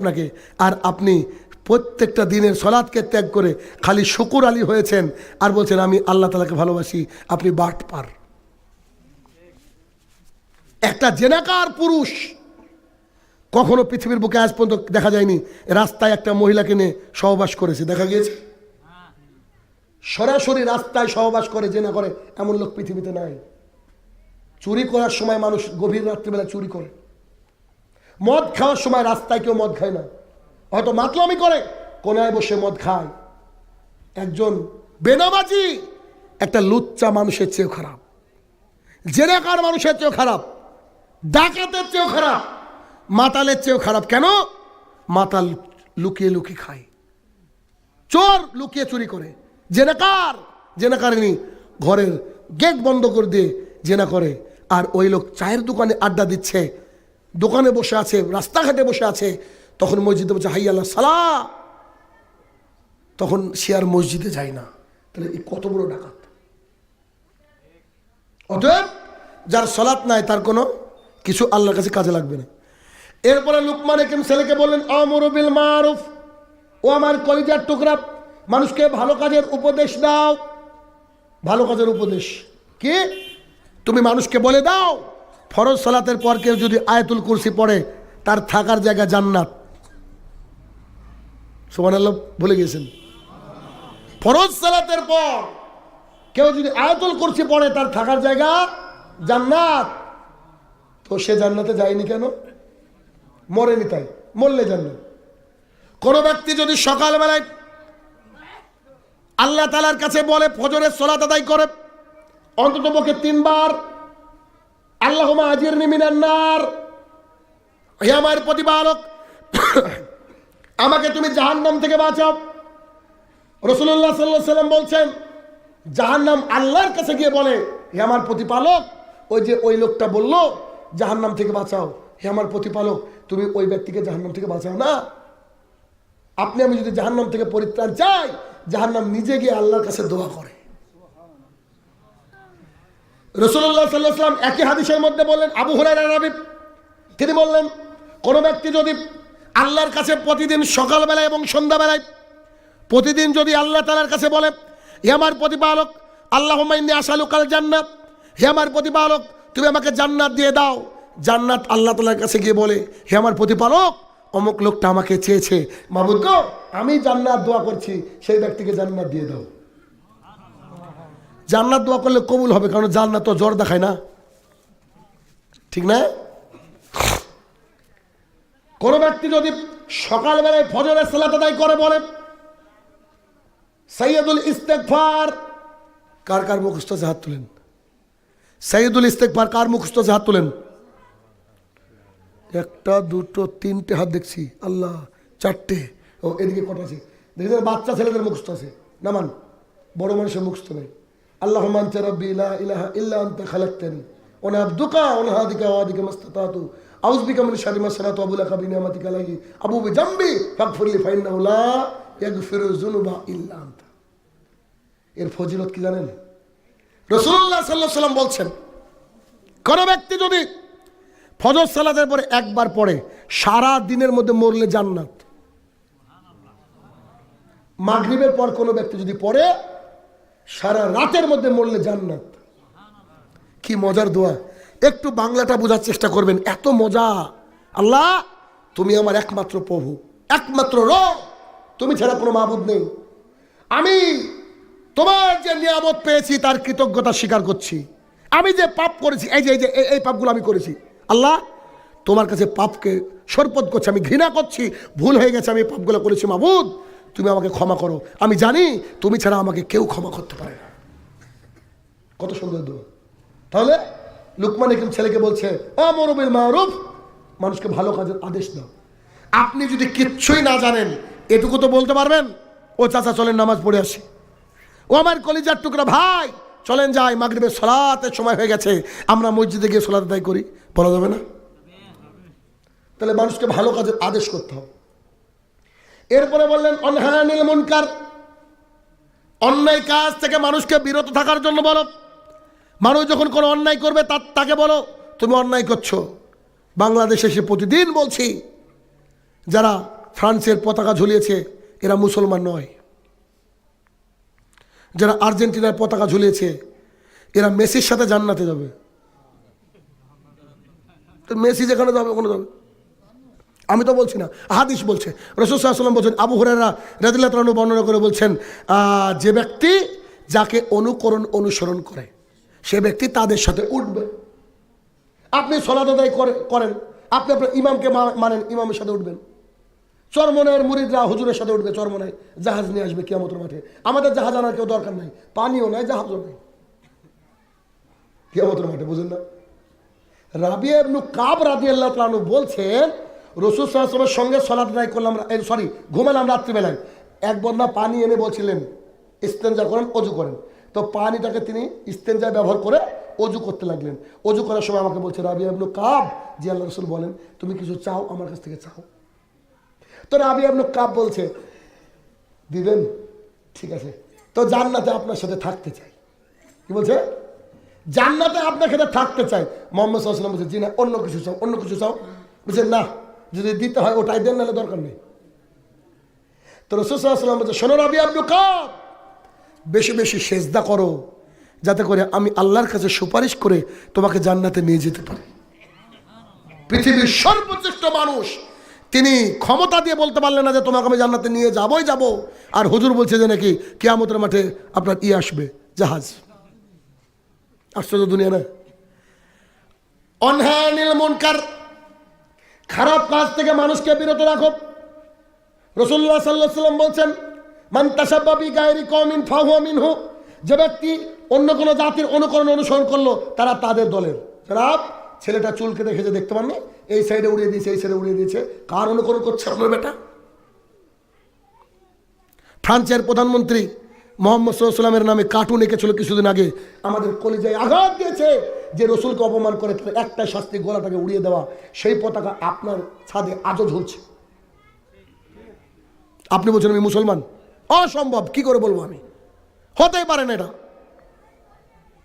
আপনাকে। আর আপনি প্রত্যেকটা দিনের সলাদকে ত্যাগ করে খালি শুকুর আলী হয়েছেন আর বলছেন, আমি আল্লাহ তালাকে ভালোবাসি, আপনি বাট পার। একটা জেনাকার পুরুষ কখনো পৃথিবীর বুকে আজ পর্যন্ত দেখা যায়নি, রাস্তায় একটা মহিলাকে নিয়ে সহবাস করেছে। দেখা গিয়েছে? সরাসরি রাস্তায় সহবাস করে জেনা করে, এমন লোক পৃথিবীতে নাই। চুরি করার সময় মানুষ গভীর রাত্রিবেলা চুরি করে। মদ খাওয়ার সময় রাস্তায় কেউ মদ খায় না। হয়তো মাতলামি করে, কোনায় বসে মদ খায়। একজন বেনাবাজি একটা লুচ্চা মানুষের চেয়েও খারাপ। জেনাকার মানুষের চেয়েও খারাপ। ডাকাতের চেয়েও খারাপ। মাতালের চেয়েও খারাপ। কেন? মাতাল লুকিয়ে লুকিয়ে খায়। চোর লুকিয়ে চুরি করে। জেনাকার জেনাকারিনী ঘরের গেট বন্ধ করে দিয়ে জেনা করে। আর ওই লোক চায়ের দোকানে আড্ডা দিচ্ছে। দোকানে বসে আছে, রাস্তাঘাটে বসে আছে, তখন মসজিদে বলছে, হাই আল্লাহ, সালা। তখন সে আর মসজিদে যায় না। তাহলে এই কত বড় ডাকাত। অতএব যার সলাৎ নাই, তার কোনো কিছু আল্লাহর কাছে কাজে লাগবে না। এরপরে লুকমান একিম ছেলেকে বললেন আমরুবিল মারুফ। ও আমার কলিজার টুকরা, মানুষকে ভালো কাজের উপদেশ দাও। ভালো কাজের উপদেশ কি? তুমি মানুষকে বলে দাও। ফরজ সালাতের পর কেউ যদি আয়াতুল কুরসি পড়ে, তার থাকার জায়গা জান্নাত। সোমান আল্লাহ ভুলে গিয়েছেন? ফরজ সালাতের পর কেউ যদি আয়াতুল কুরসি পড়ে, তার থাকার জায়গা জান্নাত। তো সে জান্নাতে যায়নি কেন? মরেনি তাই, মরলে জান্নাত। কোন ব্যক্তি যদি সকালবেলায় আল্লাহ তালার কাছে বলে, ফজরের সলাত আদায় করে। অন্তত পক্ষে তিনবার আল্লাহ আজির নিমিনান্নার হে আমার প্রতিপালক, আমাকে তুমি জাহান্নাম থেকে বাঁচাও। রসুল্লাহ সাল্লাহ সাল্লাম বলছেন, জাহান্নাম আল্লাহর কাছে গিয়ে বলে, হে আমার প্রতিপালক, ওই যে ওই লোকটা বলল, জাহান্নাম থেকে বাঁচাও। হে আমার প্রতিপালক, তুমি ওই ব্যক্তিকে জাহান্নাম থেকে বাঁচাও না। আপনি, আমি যদি জাহান্নাম থেকে পরিত্রাণ চাই, জাহান্নাম নিজে গিয়ে আল্লাহর কাছে দোয়া করে। রসুল্লাহ সাল্লাহাম একই হাদিসের মধ্যে বললেন, আবু হরাই তিনি বললেন, কোন ব্যক্তি যদি আল্লাহর কাছে প্রতিদিন সকালবেলায় এবং সন্ধ্যাবেলায় প্রতিদিন যদি আল্লাহ তালার কাছে বলে, হে আমার প্রতিপালক আল্লাহ মাইনি আসালুকাল জান্নাত, হে আমার প্রতিপালক, তুমি আমাকে জান্নাত দিয়ে দাও। জান্নাত আল্লাহ তালার কাছে গিয়ে বলে, হে আমার প্রতিপালক, অমুক লোকটা আমাকে চেয়েছে। মাহমুদ আমি জান্নাত দোয়া করছি, সেই ব্যক্তিকে জান্নাত দিয়ে দাও। জান্নাত দোয়া করলে কবুল হবে, কারণ জান্নাত তো জ্বর দেখায় না। ঠিক না? কোন ব্যক্তি যদি সকালবেলায় ফজরের সালাত আদায় করে বলে সৈয়দুল ইস্তেকফার কার কার মুখস্থ হাত তুলেন? সৈয়দুল ইস্তেকফার কার মুখস্থ হাত তুলেন? একটা, দুটো, তিনটে হাত দেখছি, আল্লাহ, চারটে। ও, এদিকে কটা আছে? দেখি বাচ্চা ছেলেদের মুখস্থ আছে? নামান বড় মানুষের মুখস্থ নেই। ফজিলত কি জানেন? সাল্লাম বলছেন, কোন ব্যক্তি যদি ফজর সালাতের পরে একবার পড়ে, সারা দিনের মধ্যে মরলে জান্নাত। মাগরিবের পর কোনো ব্যক্তি যদি পড়ে সারা রাতের মধ্যে মরলে জান্নাত। কি মজার দোয়া। একটু বাংলাটা বোঝার চেষ্টা করবেন, এত মজা। আল্লাহ, তুমি আমার একমাত্র প্রভু, একমাত্র র তুমি ছাড়া কোনো মাহবুদ নেই। আমি তোমার যে নিয়ামত পেয়েছি, তার কৃতজ্ঞতা স্বীকার করছি। আমি যে পাপ করেছি, এই যে এই যে, এই- পাপগুলো আমি করেছি। আল্লাহ, তোমার কাছে পাপকে সরপদ করছি, আমি ঘৃণা করছি, ভুল হয়ে গেছে, আমি পাপগুলো করেছি মাহবুদ তুমি আমাকে ক্ষমা করো। আমি জানি তুমি ছাড়া আমাকে কেউ ক্ষমা করতে পারে না। কত সুন্দর দোয়া। তাহলে লুকমান একম ছেলেকে বলছে অমরবিল মারুফ, মানুষকে ভালো কাজের আদেশ দাও। আপনি যদি কিচ্ছুই না জানেন, এটুকু তো বলতে পারবেন, ও চাচা, চলেন নামাজ পড়ে আসি। ও আমার কলিজার টুকরা, ভাই, চলেন যাই মাগরিবের সলাতের সময় হয়ে গেছে, আমরা মসজিদে গিয়ে সলাত আদায় করি। বলা যাবে না? তাহলে মানুষকে ভালো কাজের আদেশ করতে হবে। এরপরে বললেন অনহানিল মুনকার। অন্যায় কাজ থেকে মানুষকে বিরত থাকার জন্য বলো। মানুষ যখন কোনো অন্যায় করবে তার তাকে বলো, তুমি অন্যায় করছ। বাংলাদেশে সে প্রতিদিন বলছি, যারা ফ্রান্সের পতাকা ঝুলিয়েছে, এরা মুসলমান নয়। যারা আর্জেন্টিনার পতাকা ঝুলিয়েছে, এরা মেসির সাথে জান্নাতে যাবে। তো মেসি যেখানে যাবে, ওখানে যাবে। আমি তো বলছি না, হাদিস বলছে। রসুসাল্লাম বলছেন, আবু হরেরা রাদিল্লাহ তালু বর্ণনা করে বলছেন যে ব্যক্তি যাকে অনুকরণ অনুসরণ করে, সে ব্যক্তি তাদের সাথে উঠবে। আপনি সলাত আদায় করে- করেন। আপনি আপনার ইমামকে মানেন, ইমামের সাথে উঠবেন। চরমনের মুরিদরা হুজুরের সাথে উঠবে, চরমনায় জাহাজ নিয়ে আসবে কিয়ামতের মাঠে। আমাদের জাহাজ আনার কেউ দরকার নাই, পানিও নাই, জাহাজও নাই। কিয়ামতের মাঠে, বুঝেন না? রাবিয়া কাব রাদি আল্লাহ বলছেন রসুল সাল্লামের সঙ্গে সলাত আদায় করলাম সরি ঘুমালাম রাত্রিবেলায়। এক বন্যা পানি এনে বলছিলেন ইস্তেঞ্জা করেন, অজু করেন। তো পানিটাকে তিনি ইস্তেঞ্জা ব্যবহার করে অজু করতে লাগলেন। অজু করার সময় আমাকে বলছে রাবি ইবনু কাব। জি আল্লাহ রসুল বলেন, তুমি কিছু চাও, আমার কাছ থেকে চাও। তো রাবি ইবনু কাব বলছে, দিবেন, ঠিক আছে। তো জান্নাতে আপনার সাথে থাকতে চাই। কি বলছে? জান্নাতে আপনার সাথে থাকতে চাই। মোহাম্মদ সাল্লাম বলছে, জি না, অন্য কিছু চাও, অন্য কিছু চাও। বলছে, না যদি দিতে হয় ওটাই দেন, নাহলে দরকার নেই। তো রসুলাম বলছে, শোনো রাবি আব্দু কাব, বেশি বেশি সেজদা করো, যাতে করে আমি আল্লাহর কাছে সুপারিশ করে তোমাকে জান্নাতে নিয়ে যেতে পারি। পৃথিবীর সর্বশ্রেষ্ঠ মানুষ, তিনি ক্ষমতা দিয়ে বলতে পারলেন না যে তোমাকে আমি জান্নাতে নিয়ে যাবোই যাব। আর হুজুর বলছে যে নাকি কেয়ামতের মাঠে আপনার ই আসবে, জাহাজ। আশ্চর্য দুনিয়া না? অনহানিল মুনকার খারাপ কাজ থেকে মানুষকে বিরত রাখো। রসুল্লাহ সাল্লাহ সাল্লাম বলছেন, মান তাসাব্বাবি গায়রি কমিন ফাহু মিনহু যে ব্যক্তি অন্য কোনো জাতির অনুকরণ অনুসরণ করল, তারা তাদের দলের। খারাপ ছেলেটা চুলকে দেখেছে দেখতে পাননি? এই সাইডে উড়িয়ে দিয়েছে, এই সাইডে উড়িয়ে দিয়েছে। কার অনুকরণ করছে আপনার বেটা? ফ্রান্সের প্রধানমন্ত্রী মোহাম্মদ সাল্লামের নামে কার্টুন এঁকেছিল কিছুদিন আগে। আমাদের কলিজায় আঘাত দিয়েছে। যে রসুলকে অপমান করে তার একটাই শাস্তি গলাটাকে উড়িয়ে দেওয়া, সেই পতাকা আপনার ছাদে আজও ঝুলছে। আপনি বলছেন আমি মুসলমান? অসম্ভব, কি করে বলব আমি? হতেই পারে না এটা।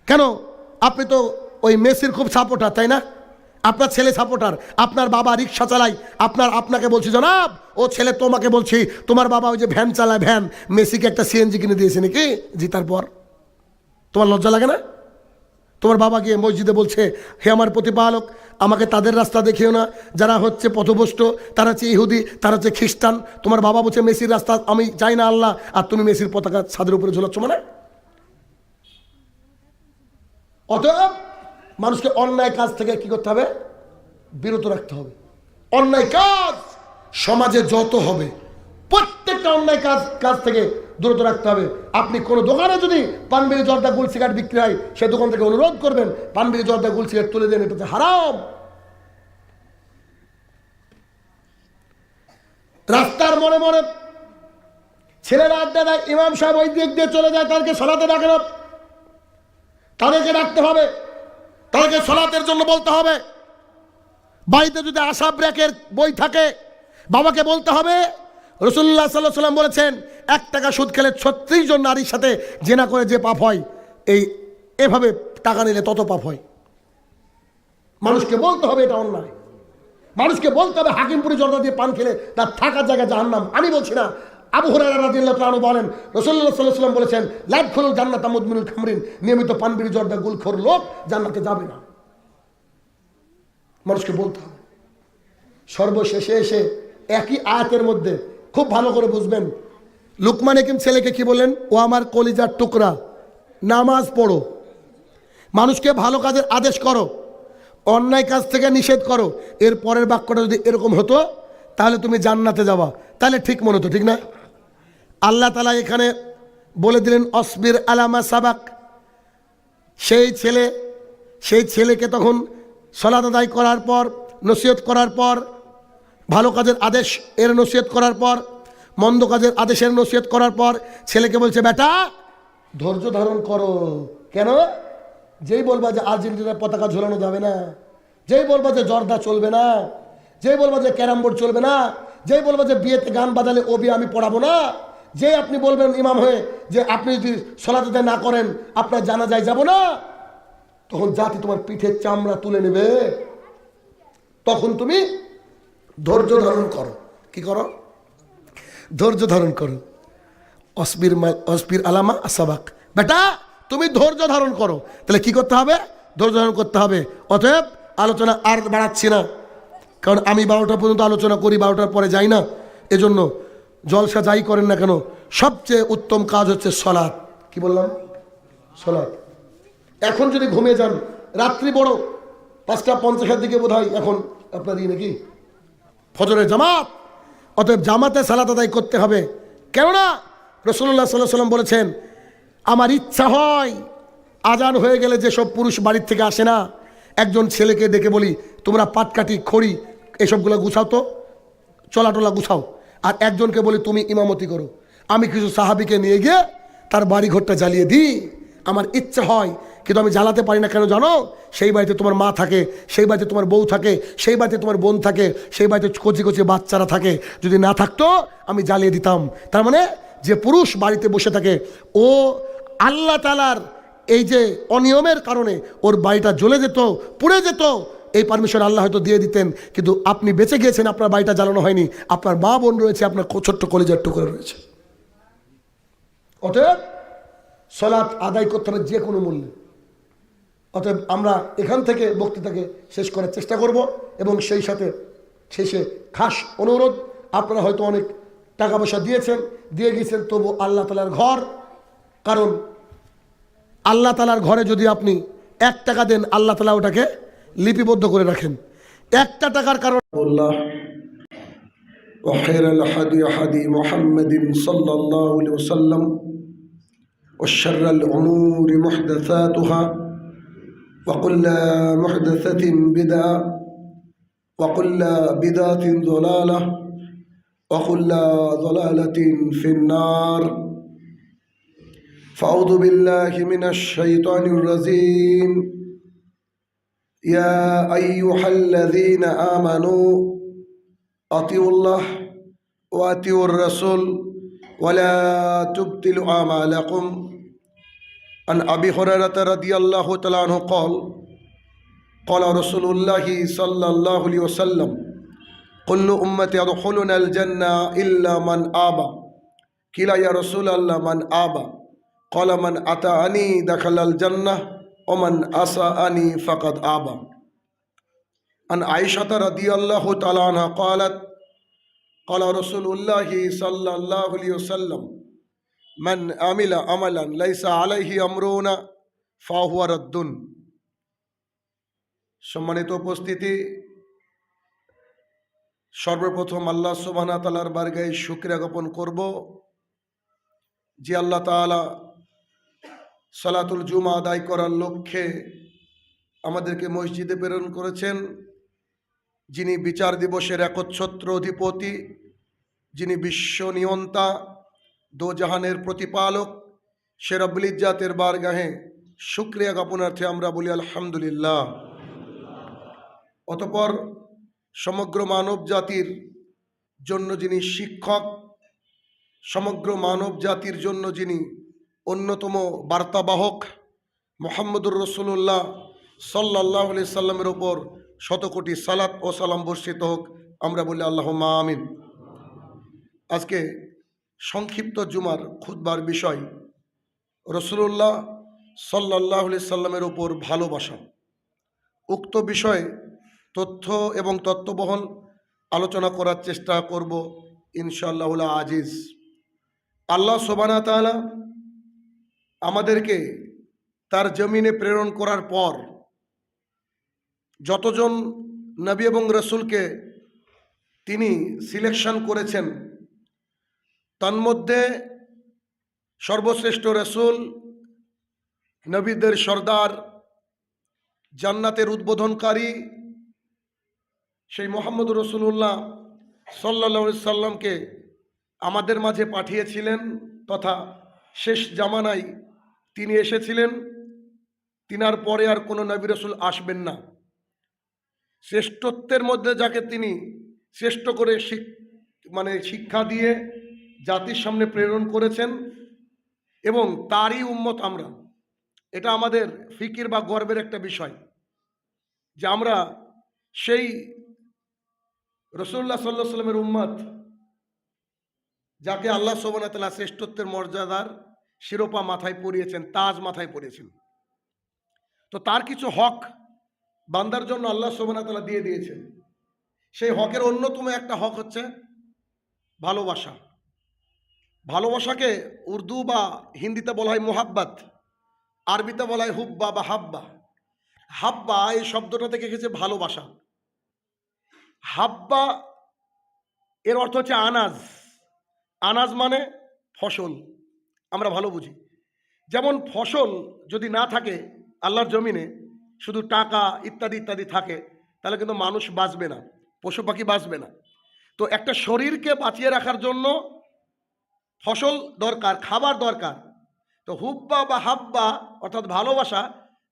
কেন? আপনি তো ওই মেসির খুব সাপোর্টার, তাই না? আপনার ছেলে সাপোর্টার, আপনার বাবা রিক্সা চালায়, আপনার আপনাকে বলছি, জনাব, ও ছেলে তোমাকে বলছি, তোমার বাবা ওই যে ভ্যান চালায়, ভ্যান, মেসিকে একটা সিএনজি কিনে দিয়েছে নাকি জিতার পর? তোমার লজ্জা লাগে না? তোমার বাবা গিয়ে মসজিদে বলছে, হে আমার প্রতিপালক, আমাকে তাদের রাস্তা দেখিও না। যারা হচ্ছে পথভ্রষ্ট, তারা হচ্ছে ইহুদি, তারা হচ্ছে খ্রিস্টান। তোমার বাবা বলছে, মেসির রাস্তা আমি চাই না আল্লাহ। আর তুমি মেসির পতাকা ছাদের উপরে ঝোলাচ্ছ মানে? অতএব মানুষকে অন্যায় কাজ থেকে কি করতে হবে? বিরত রাখতে হবে। অন্যায় কাজ সমাজে যত হবে, প্রত্যেকটা অন্যায় কাজ কাজ থেকে দূরত রাখতে হবে। আপনি কোনো দোকানে যদি পানবিড়ি জর্দা গুল সিগারেট বিক্রি হয়, সে দোকান থেকে অনুরোধ করবেন পানবিড়ি জর্দা গুল সিগারেট তুলে দেন এটাতে হারাম। রাস্তার মনে মনে ছেলেরা আড্ডা দেয়, ইমাম সাহেব ওই দিক দিয়ে চলে যায়, তাদেরকে সলাতে ডাকে না। তাদেরকে ডাকতে হবে, তাদেরকে সলাতের জন্য বলতে হবে। বাড়িতে যদি আশা ব্রেকের বই থাকে, বাবাকে বলতে হবে রসুল্লাহ সাল্লাহ সাল্লাম বলেছেন, এক টাকা সুদ খেলে ছত্রিশ জন নারীর সাথে জেনা করে যে পাপ হয়, এই এভাবে টাকা নিলে তত পাপ হয়। মানুষকে বলতে হবে এটা অন্যায়। মানুষকে বলতে হবে হাকিমপুরি জর্দা দিয়ে পান খেলে তার থাকার জায়গা জাহান্নাম। আমি বলছি না, আবু হরাইরা রাদিয়াল্লাহু তাআলা বলেন আলাইহি সাল্লাম বলেছেন লাদ খুলুল জান্নাত মুদমিনুল খামরিন, নিয়মিত পানবিড়ি জর্দা গুলখোর লোক জান্নাতে যাবে না। মানুষকে বলতে হবে। সর্বশেষে এসে একই আয়াতের মধ্যে খুব ভালো করে বুঝবেন। লুকমান হাকিম ছেলেকে কি বললেন? ও আমার কলিজার টুকরা, নামাজ পড়ো। মানুষকে ভালো কাজের আদেশ করো। অন্যায় কাজ থেকে নিষেধ করো। এর পরের বাক্যটা যদি এরকম হতো, তাহলে তুমি জান্নাতে যাবা। তাহলে ঠিক মনে হতো, ঠিক না? আল্লাহ তালা এখানে বলে দিলেন, অসবির আলামা সাবাক। সেই ছেলে, সেই ছেলেকে তখন সলাত আদায় করার পর, নসিহত করার পর ভালো কাজের আদেশ এর নসিহত করার পর, মন্দ কাজের আদেশের নসিহত করার পর, ছেলেকে বলছে, বেটা, ধৈর্য ধারণ করো। কেন? যেই বলবা যে আর্জেন্টিনার পতাকা ঝোলানো যাবে না, যেই বলবা যে জর্দা চলবে না, যেই বলবা যে ক্যারাম বোর্ড চলবে না, যেই বলবা যে বিয়েতে গান বাজালে ও বিয়ে আমি পড়াবো না যে আপনি বলবেন ইমাম হয়ে যে আপনি যদি সলাতে না করেন, আপনার জানা যায় যাব না, তখন জাতি তোমার পিঠের চামড়া তুলে নেবে। তখন তুমি ধৈর্য ধারণ করো। কি করো? ধৈর্য ধারণ করো। অসবির অসবির আলামা আসাবাক। বেটা, তুমি ধৈর্য ধারণ করো। তাহলে কি করতে হবে? ধৈর্য ধারণ করতে হবে। অতএব আলোচনা আর বাড়াচ্ছি না। কারণ আমি বারোটা পর্যন্ত আলোচনা করি, বারোটার পরে যাই না। এজন্য জলসা যাই করেন না কেন? সবচেয়ে উত্তম কাজ হচ্ছে সলাৎ। কি বললাম? সলাৎ। এখন যদি ঘুমিয়ে যান, রাত্রি বড়, পাঁচটা পঞ্চাশের দিকে বোধ এখন আপনার ই নাকি? ফজরের জামাত। অতএব জামাতে সালাত আদায় করতে হবে। কেননা রসুল্লাহ সাল্লাহ সাল্লাম বলেছেন, আমার ইচ্ছা হয়, আজান হয়ে গেলে যেসব পুরুষ বাড়ির থেকে আসে না, একজন ছেলেকে ডেকে বলি, তোমরা পাটকাঠি, খড়ি, এসবগুলো গুছাও তো, চলাটোলা গুছাও। আর একজনকে বলি, তুমি ইমামতি করো। আমি কিছু সাহাবিকে নিয়ে গিয়ে তার বাড়ি ঘরটা জ্বালিয়ে দিই। আমার ইচ্ছা হয় কিন্তু আমি জ্বালাতে পারি না। কেন জানো? সেই বাড়িতে তোমার মা থাকে, সেই বাড়িতে তোমার বউ থাকে, সেই বাড়িতে তোমার বোন থাকে, সেই বাড়িতে কচি কচি বাচ্চারা থাকে। যদি না থাকতো, আমি জ্বালিয়ে দিতাম। তার মানে যে পুরুষ বাড়িতে বসে থাকে, ও আল্লাহ তালার এই যে অনিয়মের কারণে ওর বাড়িটা জ্বলে যেত, পুড়ে যেত, এই পারমিশন আল্লাহ হয়তো দিয়ে দিতেন। কিন্তু আপনি বেঁচে গিয়েছেন, আপনার বাড়িটা জ্বালানো হয়নি, আপনার মা বোন রয়েছে, আপনার ছোট্ট কলেজের টুকরে রয়েছে। অতএব সলাৎ আদায় করতে হবে যে কোনো মূল্যে। অতএব আমরা এখান থেকে বক্তৃতাকে শেষ করার চেষ্টা করব এবং সেই সাথে শেষে খাস অনুরোধ আপনারা হয়তো অনেক টাকা পয়সা দিয়েছেন দিয়ে গিয়েছেন তবু আল্লাহ তালার ঘর কারণ আল্লাহ তালার ঘরে যদি আপনি এক টাকা দেন আল্লাহ তালা ওটাকে লিপিবদ্ধ করে রাখেন একটা টাকার কারণ الله وخير الحدي حدي محمد صلى الله عليه وسلم وشر الأمور محدثاتها وكل محدثة بدعة وكل بدعة ضلالة وكل ضلالة في النار. فأعوذ بالله من الشيطان الرجيم. يا أيها الذين آمنوا أطيعوا الله وأطيعوا الرسول ولا تبطلوا أعمالكم. عن أبي هريرة رضي الله تعالى عنه قال قال رسول الله صلى الله عليه وسلم كل أمتي يدخلون الجنة إلا من آبى قيل يا رسول الله من آبى قال من أتاني دخل الجنة ومن أساءني فقد آبى عن عائشة رضي الله تعالى عنها قالت قال رسول الله صلى الله عليه وسلم من আমিলা عملا লাইসা আলাইহি امرنا فهو رد. সম্মানিত উপস্থিতি, সর্বপ্রথম আল্লাহ সুবাহা তালার বার্গায় শুক্রিয়া জ্ঞাপন করব যে আল্লাহ তাআলা সালাতুল জুমা আদায় করার লক্ষ্যে আমাদেরকে মসজিদে প্রেরণ করেছেন, যিনি বিচার দিবসের একচ্ছত্র অধিপতি, যিনি বিশ্ব নিয়ন্তা দোজাহানের প্রতিপালক শেরবলিজাতের বারগাহে শুক্রিয়া জ্ঞাপনার্থে আমরা বলি আলহামদুলিল্লাহ অতপর সমগ্র মানব জাতির জন্য যিনি শিক্ষক সমগ্র মানব জাতির জন্য যিনি অন্যতম বার্তাবাহক মোহাম্মদুর রসুল্লাহ সাল্লাহ আলি সাল্লামের ওপর শতকোটি সালাত ও সালাম বর্ষিত হোক। আমরা বলি আল্লাহ আমিন। আজকে সংক্ষিপ্ত জুমার খুদবার বিষয় রসুল্লাহ সাল্লাহ সাল্লামের ওপর ভালোবাসা। উক্ত বিষয়ে তথ্য এবং তত্ত্ববহল আলোচনা করার চেষ্টা করব ইনশাআল্লাহ আজিজ। আল্লাহ সোবানা তাআলা আমাদেরকে তার জমিনে প্রেরণ করার পর যতজন নবী এবং রসুলকে তিনি সিলেকশন করেছেন তন্মধ্যে সর্বশ্রেষ্ঠ রসুল নবীদের সর্দার, জান্নাতের উদ্বোধনকারী সেই মোহাম্মদ রসুল্লাহ সাল্লা সাল্লামকে আমাদের মাঝে পাঠিয়েছিলেন তথা শেষ জামানায় তিনি এসেছিলেন। তিনার পরে আর কোনো নবী রসুল আসবেন না। শ্রেষ্ঠত্বের মধ্যে যাকে তিনি শ্রেষ্ঠ করে মানে শিক্ষা দিয়ে জাতির সামনে প্রেরণ করেছেন এবং তারই উম্মত আমরা। এটা আমাদের ফিকির বা গর্বের একটা বিষয় যে আমরা সেই রসুল্লাহ সাল্লাহ সাল্লামের উম্মত, যাকে আল্লাহ সোবনাতলা শ্রেষ্ঠত্বের মর্যাদার শিরোপা মাথায় পরিয়েছেন, তাজ মাথায় পরিয়েছেন। তো তার কিছু হক বান্দার জন্য আল্লাহ সোবনাতলা দিয়ে দিয়েছেন। সেই হকের অন্যতম একটা হক হচ্ছে ভালোবাসা। ভালোবাসাকে উর্দু বা হিন্দিতে বলা হয় মোহাব্বাত, আরবিতে বলা হয় হুব্বা বা হাব্বা। হাব্বা এই শব্দটা থেকে এসেছে ভালোবাসা। হাব্বা এর অর্থ হচ্ছে আনাজ। আনাজ মানে ফসল। আমরা ভালো বুঝি। যেমন ফসল যদি না থাকে আল্লাহর জমিনে, শুধু টাকা ইত্যাদি ইত্যাদি থাকে, তাহলে কিন্তু মানুষ বাঁচবে না, পশু পাখি বাঁচবে না। তো একটা শরীরকে বাঁচিয়ে রাখার জন্য ফসল দরকার, খাবার দরকার। তো হুব্বা বা হাব্বা অর্থাৎ ভালোবাসা,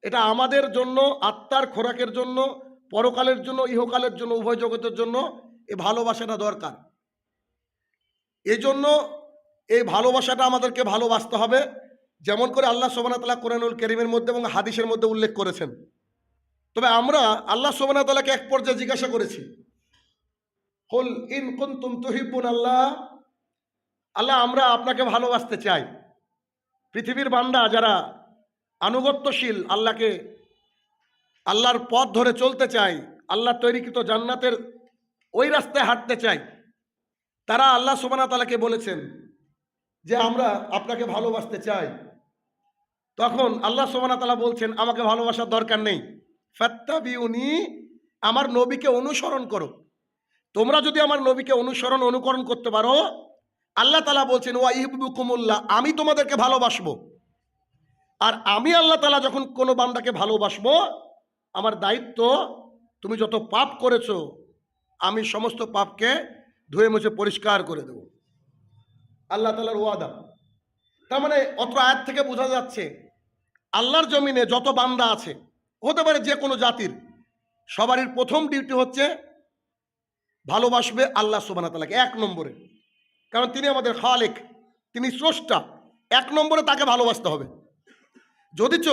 এটা আমাদের জন্য, আত্মার খোরাকের জন্য, পরকালের জন্য, ইহকালের জন্য, উভয় জগতের জন্য এই ভালোবাসাটা দরকার। এই জন্য এই ভালোবাসাটা আমাদেরকে ভালোবাসতে হবে, যেমন করে আল্লাহ সোবানাতলা কোরআনুল করিমের মধ্যে এবং হাদিসের মধ্যে উল্লেখ করেছেন। তবে আমরা আল্লাহ সোবানাতলাকে এক পর্যায়ে জিজ্ঞাসা করেছি হল ইন কুন্তুম তুহিব্বুন আল্লাহ আল্লাহ, আমরা আপনাকে ভালোবাসতে চাই। পৃথিবীর বান্দা যারা আনুগত্যশীল, আল্লাহকে, আল্লাহর পথ ধরে চলতে চাই আল্লাহ তৈরিকৃত জান্নাতের ওই রাস্তায় হাঁটতে চাই তারা আল্লাহ সোবানা তালাকে বলেছেন যে, আমরা আপনাকে ভালোবাসতে চাই। তখন আল্লাহ সোমানা তালা বলছেন, আমাকে ভালোবাসার দরকার নেই। ফাত্তাবিউনি, আমার নবীকে অনুসরণ করো। তোমরা যদি আমার নবীকে অনুসরণ, অনুকরণ করতে পারো আল্লাহ তালা বলছেন, ওয়া ইহবুকুমুল্লাহ আমি তোমাদেরকে ভালোবাসবো। আর আমি আল্লাহ তালা যখন কোনো বান্দাকে ভালোবাসবো, আমার দায়িত্ব, তুমি যত পাপ করেছ, আমি সমস্ত পাপকে ধুয়ে মুছে পরিষ্কার করে দেব। আল্লাহ তালার ওয়াদা। তার মানে অত আয়াত থেকে বোঝা যাচ্ছে, আল্লাহর জমিনে যত বান্দা আছে, হতে পারে যে কোনো জাতির, সবারই প্রথম ডিউটি হচ্ছে, ভালোবাসবে আল্লাহ সুবানা তালাকে এক নম্বরে। কারণ তিনি আমাদের খালেক, তিনি স্রষ্টা। এক নম্বরে তাকে ভালোবাসতে হবে। যদিচ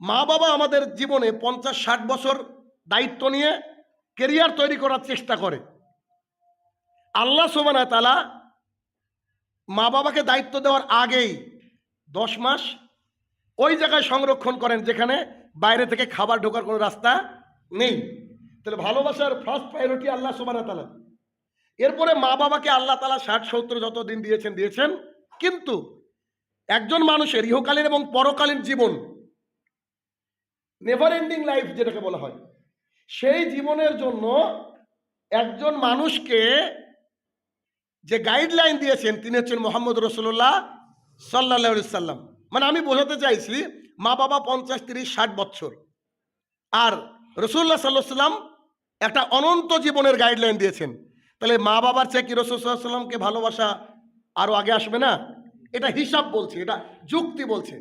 মা বাবা আমাদের জীবনে পঞ্চাশ, ষাট বছর দায়িত্ব নিয়ে কেরিয়ার তৈরি করার চেষ্টা করে। আল্লাহ সোবানা তালা মা বাবাকে দায়িত্ব দেওয়ার আগেই দশ মাস ওই জায়গায় সংরক্ষণ করেন যেখানে বাইরে থেকে খাবার ঢোকার কোনো রাস্তা নেই। তাহলে ভালোবাসার ফার্স্ট প্রায়োরিটি আল্লাহ সোবানা তালা এরপরে মা বাবাকে আল্লাহ তালা ষাট, সত্তর যত দিন দিয়েছেন দিয়েছেন। কিন্তু একজন মানুষের ইহকালীন এবং পরকালীন জীবন নেভার এন্ডিং লাইফ যেটাকে বলা হয়, সেই জীবনের জন্য একজন মানুষকে যে গাইডলাইন দিয়েছেন, তিনি হচ্ছেন মোহাম্মদ রসুল্লাহ সাল্লা সাল্লাম মানে আমি বোঝাতে চাইছি, মা বাবা পঞ্চাশ, তিরিশ, ষাট বছর আর রসুল্লাহ সাল্লাহ সাল্লাম একটা অনন্ত জীবনের গাইডলাইন দিয়েছেন। তাহলে মা বাবার চেয়ে কি রসুল্লাহ সাল্লামকে ভালোবাসা আরও আগে আসবে না? এটা হিসাব বলছে, এটা যুক্তি বলছে।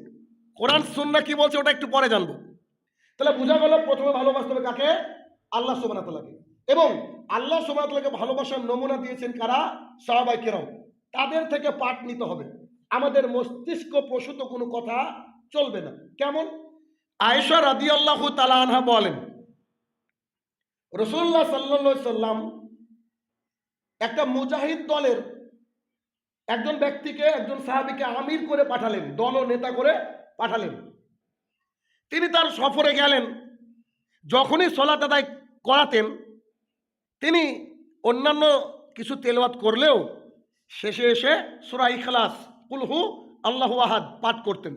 কোরআন সুন্না কি বলছে ওটা একটু পরে জানব। তাহলে বোঝা গেল প্রথমে ভালোবাসতে হবে কাকে? আল্লাহ সোবানাতলাকে এবং আল্লাহ সোবানাতলাকে ভালোবাসার নমুনা দিয়েছেন কারা? সাহাবাই কেরম। তাদের থেকে পাঠ নিতে হবে। আমাদের মস্তিষ্ক প্রসূত কোনো কথা চলবে না। কেমন? আয়েশা রাদি আল্লাহ আনহা বলেন রসুল্লাহ সাল্লা সাল্লাম একটা মুজাহিদ দলের একজন ব্যক্তিকে, একজন সাহাবিকে আমির করে পাঠালেন, দল নেতা করে পাঠালেন। তিনি তার সফরে গেলেন। যখনই সলাত আদায় করাতেন, তিনি অন্যান্য কিছু তেলওয়াত করলেও শেষে এসে সুরা ইখলাস কুলহু আল্লাহ আহাদ পাঠ করতেন।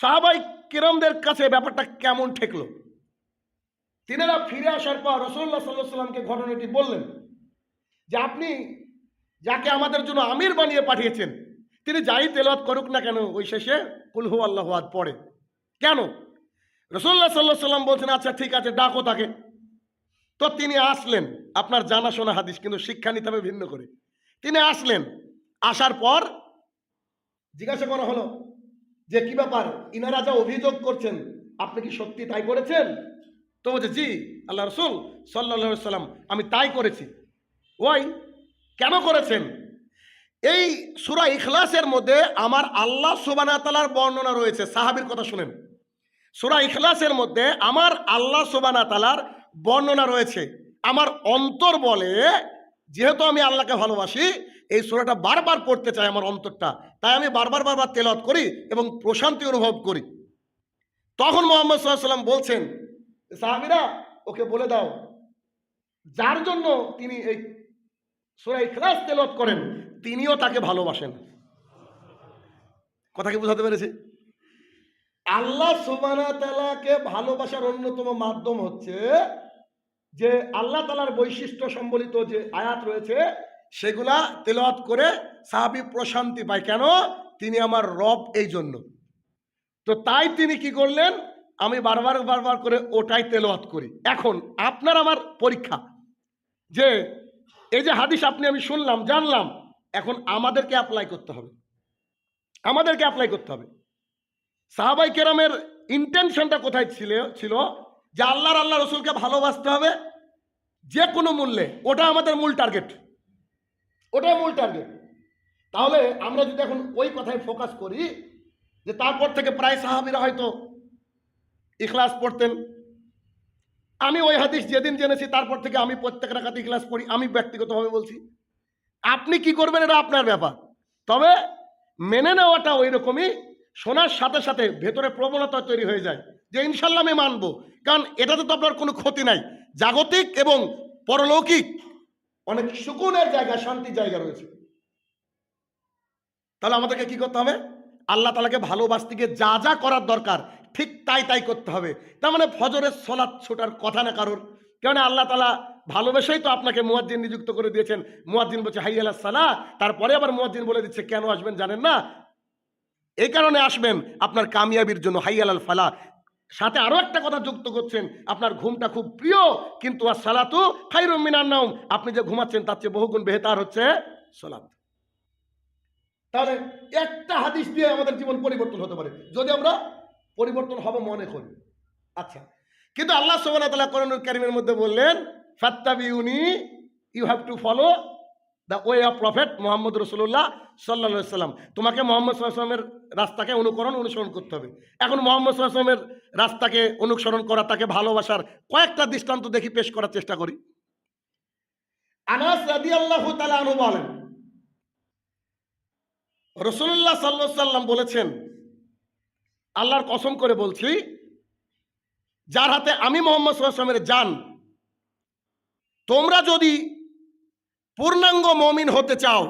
সাহাবাই কিরমদের কাছে ব্যাপারটা কেমন ঠেকলো? তিনারা ফিরে আসার পর রসুল্লাহ সাল্লাহ সাল্লামকে ঘটনাটি বললেন যে আপনি যাকে আমাদের জন্য আমির বানিয়ে পাঠিয়েছেন, তিনি যাই তেলাওয়াত করুক না কেন, ওই শেষে কুলহু আল্লাহ আদ পড়ে। কেন? রসুল্লাহ সাল্লাহ সাল্লাম বলছেন আচ্ছা ঠিক আছে, ডাকো তাকে। তো তিনি আসলেন, আপনার জানাশোনা হাদিস, কিন্তু শিক্ষা নিতে হবে ভিন্ন করে। তিনি আসলেন, আসার পর জিজ্ঞাসা করা হলো যে, কি ব্যাপার? ইনারা যা অভিযোগ করছেন, আপনি কি সত্যি তাই করেছেন? তো বলছে, জি, আল্লাহ রসুল সাল্লা সাল্লাম আমি তাই করেছি। ওই কেন করেছেন? এই সুরা ইখলাসের মধ্যে আমার আল্লাহ সুবানা তালার বর্ণনা রয়েছে। সাহাবির কথা শুনেন। সুরা ইখলাসের মধ্যে আমার আল্লাহ সুবানা তালার বর্ণনা রয়েছে। আমার অন্তর বলে, যেহেতু আমি আল্লাহকে ভালোবাসি, এই সুরাটা বারবার পড়তে চাই আমার অন্তরটা। তাই আমি বারবার বারবার তেলাওয়াত করি এবং প্রশান্তি অনুভব করি। তখন মোহাম্মদ সাল্লাম বলছেন, সাহাবিরা, ওকে বলে দাও। যার জন্য তিনি এই সুরাই ইখলাস তেলাওয়াত করেন, তিনিও তাকে ভালোবাসেন। কথা কি বোঝাতে পেরেছি? আল্লাহ সুবানা তালাকে ভালোবাসার অন্যতম মাধ্যম হচ্ছে যে আল্লাহ তালার বৈশিষ্ট্য সম্বলিত যে আয়াত রয়েছে, সেগুলা তেলাওয়াত করে সাহাবি প্রশান্তি পায়। কেন? তিনি আমার রব এই জন্য তো তাই তিনি কি করলেন? আমি বারবার বারবার করে ওটাই তেলাওয়াত করি। এখন আপনার আমার পরীক্ষা যে এই যে হাদিস আপনি, আমি শুনলাম, জানলাম, এখন আমাদেরকে অ্যাপ্লাই করতে হবে। আমাদেরকে অ্যাপ্লাই করতে হবে। সাহাবাই কেরামের ইন্টেনশনটা কোথায় ছিল? ছিল যে আল্লাহর আল্লাহ রসুলকে ভালোবাসতে হবে যে কোনো মূল্যে। ওটা আমাদের মূল টার্গেট ওটাই মূল টার্গেট তাহলে আমরা যদি এখন ওই কথায় ফোকাস করি, যে তারপর থেকে প্রায় সাহাবিরা হয়তো ইখলাস পড়তেন আমি ওই হাদিস যেদিন জেনেছি, তারপর থেকে আমি প্রত্যেক রাখাতে ইখলাস পড়ি, আমি ব্যক্তিগতভাবে বলছি। আপনি কি করবেন, এটা আপনার ব্যাপার। তবে মেনে নেওয়াটা ওই রকমই, শোনার সাথে সাথে ভেতরে প্রবণতা তৈরি হয়ে যায়, যে ইনশাল্লাহ আমি মানবো। কারণ এটাতে তো আপনার কোনো ক্ষতি নাই। জাগতিক এবং পরলৌকিক অনেক সুকুনের জায়গা, শান্তির জায়গা রয়েছে। তাহলে আমাদেরকে কি করতে হবে? আল্লাহ তালাকে ভালোবাসতে গিয়ে যা যা করার দরকার ঠিক তাই তাই করতে হবে। তার মানে ফজরের সলাৎ ছোটার কথা না কারোর। কেন আল্লাহ তালা ভালোবেসেই তো আপনাকে মুয়াজ্জিন নিযুক্ত করে দিয়েছেন। মুয়াজ্জিন বলছে হাই আল্লাহ সালা তারপরে আবার মুয়াজ্জিন বলে দিচ্ছে, কেন আসবেন জানেন না? এই কারণে আসবেন আপনার কামিয়াবির জন্য হাই আলাল ফালা সাথে আরও একটা কথা যুক্ত করছেন, আপনার ঘুমটা খুব প্রিয়, কিন্তু আর সালাতু খাইরুম মিনার নাম আপনি যে ঘুমাচ্ছেন, তার চেয়ে বহুগুণ বেহতার হচ্ছে সালাত তাহলে একটা হাদিস দিয়ে আমাদের জীবন পরিবর্তন হতে পারে। যদি আমরা পরিবর্তন হবে মনে করি। আচ্ছা কিন্তু আল্লাহ ওয়া তাআলা কোরআনুল মধ্যে বললেন ফাত্তাবি ফাত্তাবিউনি you have to follow the way of prophet Muhammad রসুল্লাহ সাল্লা সাল্লাম তোমাকে মোহাম্মদ সাল্লামের রাস্তাকে অনুকরণ, অনুসরণ করতে হবে। এখন মোহাম্মদ সাল্লামের রাস্তাকে অনুসরণ করা, তাকে ভালোবাসার কয়েকটা দৃষ্টান্ত দেখি পেশ করার চেষ্টা করি। আনাস রাদি আল্লাহ তালু বলেন রসুল্লাহ সাল্লা সাল্লাম বলেছেন আল্লাহর কসম করে বলছি, যার হাতে আমি মোহাম্মদ সাল্লামের যান তোমরা যদি পূর্ণাঙ্গ মমিন হতে চাও